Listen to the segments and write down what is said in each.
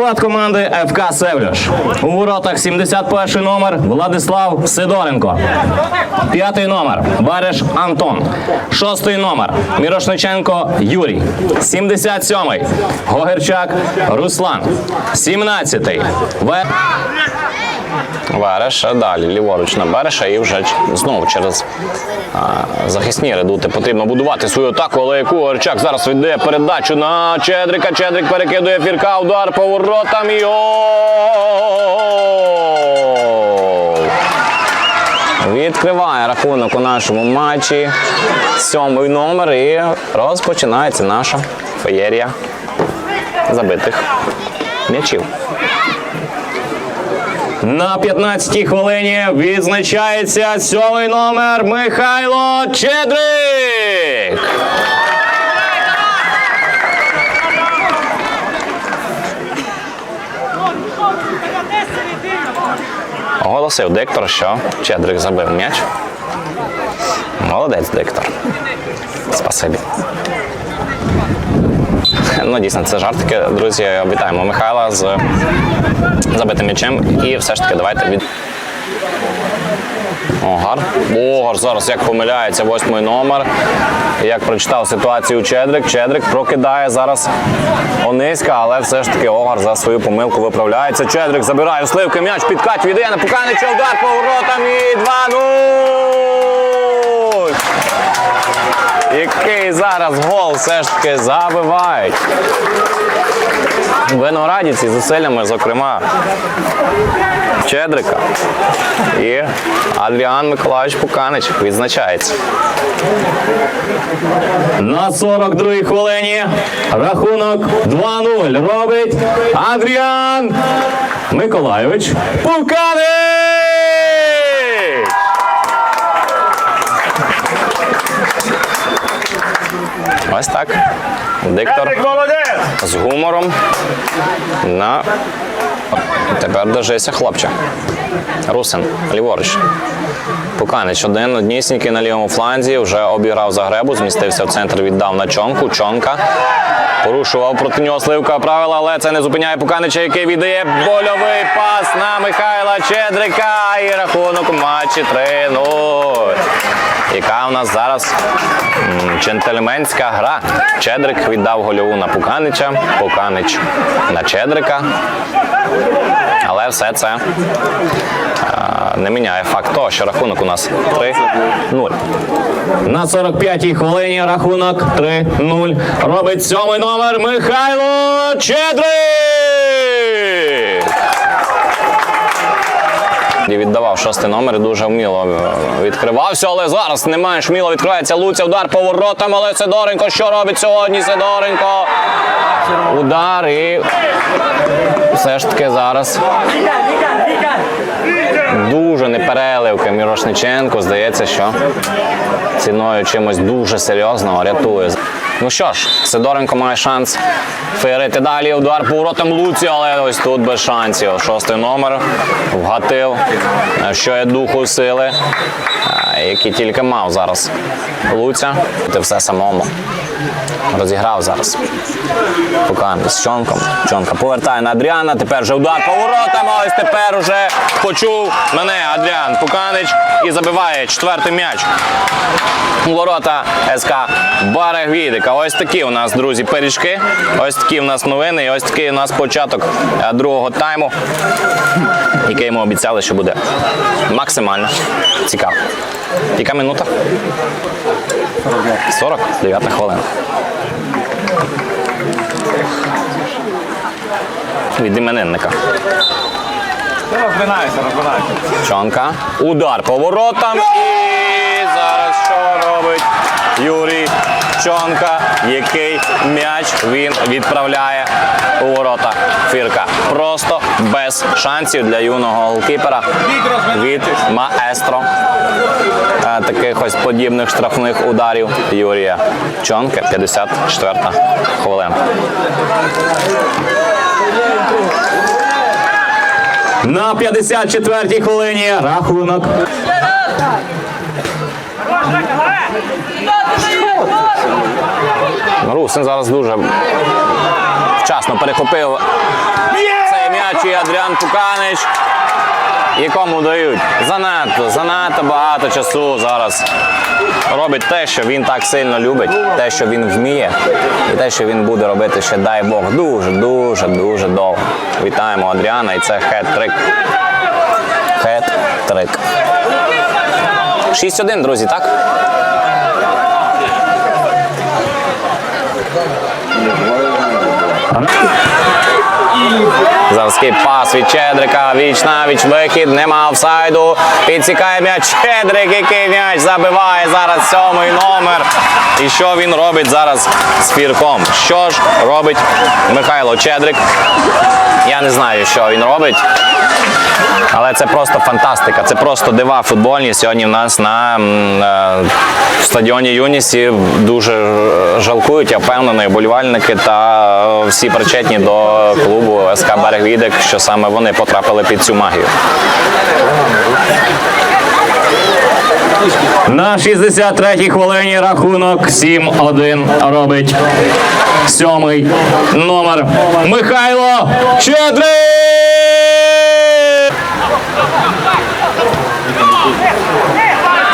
Склад команди ФК Севлюш. У воротах 71 номер Владислав Сидоренко. П'ятий номер Бариш Антон. Шостий номер Мірошниченко Юрій. 77-й Гогерчак Руслан. 17-й Ве... Вереша, далі ліворуч на Береша і вже знову через а, захисні редути потрібно будувати свою атаку, але яку Горчак зараз віддає передачу на Чедрика. Чедрик перекидує фірка, удар по воротам і гол! Відкриває рахунок у нашому матчі. Сьомий номер і розпочинається наша феєрія забитих м'ячів. На 15-й хвилині відзначається сьомий номер Михайло Чедрик. Оголосив диктор, що Чедрик забив м'яч. Молодець диктор. Спасибі. Ну, дійсно, це жартики. Друзі, вітаємо Михайла з забитим м'ячем. І все ж таки давайте від. Огар. Огар зараз як помиляється восьмий номер. Як прочитав ситуацію Чедрик. Чедрик прокидає зараз Ониська, але все ж таки Огар за свою помилку виправляється. Чедрик забирає в сливки м'яч, підкат від Яна Пуканича, удар поворотам і 2-0. Який зараз гол все ж таки забивають. Виноградівці зусиллями, зокрема, Чедрика і Адріан Миколаївич Пуканич відзначається. На 42-й хвилині рахунок 2-0 робить Адріан Миколайович Пуканич! Ось так. Диктор з гумором. На тепер дожися, хлопче. Русин, ліворуч. Пуканич один, однісінький на лівому фланзі, вже обіграв Загребу, змістився в центр, віддав на чонку. Чонка порушував проти нього сливка правила, але це не зупиняє Пуканича, який віддає больовий пас на Михайла Чедрика. І рахунок у матчі 3-0. Яка у нас зараз джентльменська гра. Чедрик віддав гольову на Пуканича, Пуканич на Чедрика. Але все це а, не міняє факт того, що рахунок у нас 3-0. На 45-й хвилині рахунок 3-0 робить сьомий номер Михайло Чедрик! І віддавав шостий номер і дуже вміло е, відкривався, але зараз немає шміло відкривається Луця, удар по воротам, але Сидоренко що робить сьогодні? Сидоренко. Удар і все ж таки зараз дуже непереливки Мірошниченко. Здається, що ціною чимось дуже серйозного рятує. Ну що ж, Сидоренко має шанс феєрити далі. Удар поворотом Луці, але ось тут без шансів. Шостий номер вгатив, е, що є духу сили, який тільки мав зараз. Луця. Ти все самому. Розіграв зараз. Поки з Чонком. Чонка повертає на Адріана. Тепер вже удар по воротам. Ось тепер уже почув мене Адріан Пуканич і забиває четвертий м'яч. Ворота СК Барагвідика. Ось такі у нас, друзі, пиріжки. Ось такі у нас новини. І ось такий у нас початок е, другого тайму, який ми обіцяли, що буде максимально цікаво. Яка минута? 49 хвилина. Від іменинника. Розминайся, розминайся. Чонка. Удар по воротам. І зараз що робить Юрій Чонка, який м'яч він відправляє у ворота Фірка. Просто без шансів для юного голкіпера від маестро е, таких ось подібних штрафних ударів Юрія Чонка. 54 хвилина. На 54-й хвилині рахунок Русин зараз дуже вчасно перехопив Нападаючий Адріан Пуканич. Якому дають занадто, занадто багато часу зараз. Робить те, що він так сильно любить, те, що він вміє, і те, що він буде робити ще, дай Бог, дуже, дуже, дуже довго. Вітаємо Адріана, і це хет-трик. Хет-трик. 6-1, друзі, так? Завський пас від Чедрика, віч на віч, вихід, нема офсайду. Підсікає м'яч Чедрик, який м'яч забиває зараз сьомий номер. І що він робить зараз з фірком? Що ж робить Михайло Чедрик? Я не знаю, що він робить. Але це просто фантастика, це просто дива футбольні. Сьогодні в нас на е, стадіоні Юнісі дуже жалкують, я впевнений, болівальники та е, всі причетні до клубу СК Берег Відек, що саме вони потрапили під цю магію. На 63-й хвилині рахунок 7-1 робить сьомий номер Михайло Щедрик!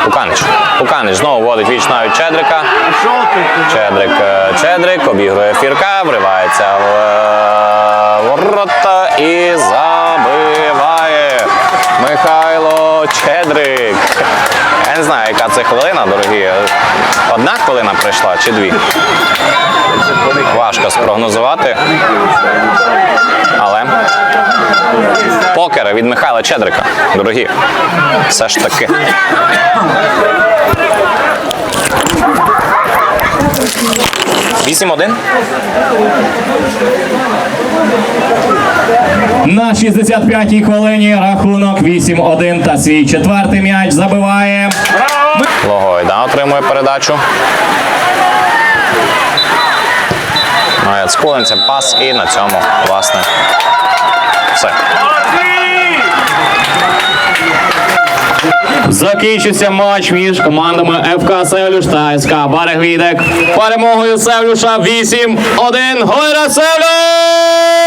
Пуканич. Пуканич знову вводить віч навіть Чедрика. Чедрик, е, Чедрик обігрує фірка, вривається в е, ворота і забиває Михайло Чедрик. Я не знаю, яка це хвилина, дорогі. Одна хвилина прийшла чи дві? Важко спрогнозувати. Але покер від Михайла Чедрика, дорогі. Все ж таки. Вісім один. На 65-й хвилині рахунок 8-1 та свій четвертий м'яч забиває. Логойда отримує передачу. Має Скулинця пас і на цьому, власне, все. Закінчився матч між командами ФК Севлюш та СК Барегвідек. Перемогою Севлюша 8-1. Гойра Севлюш!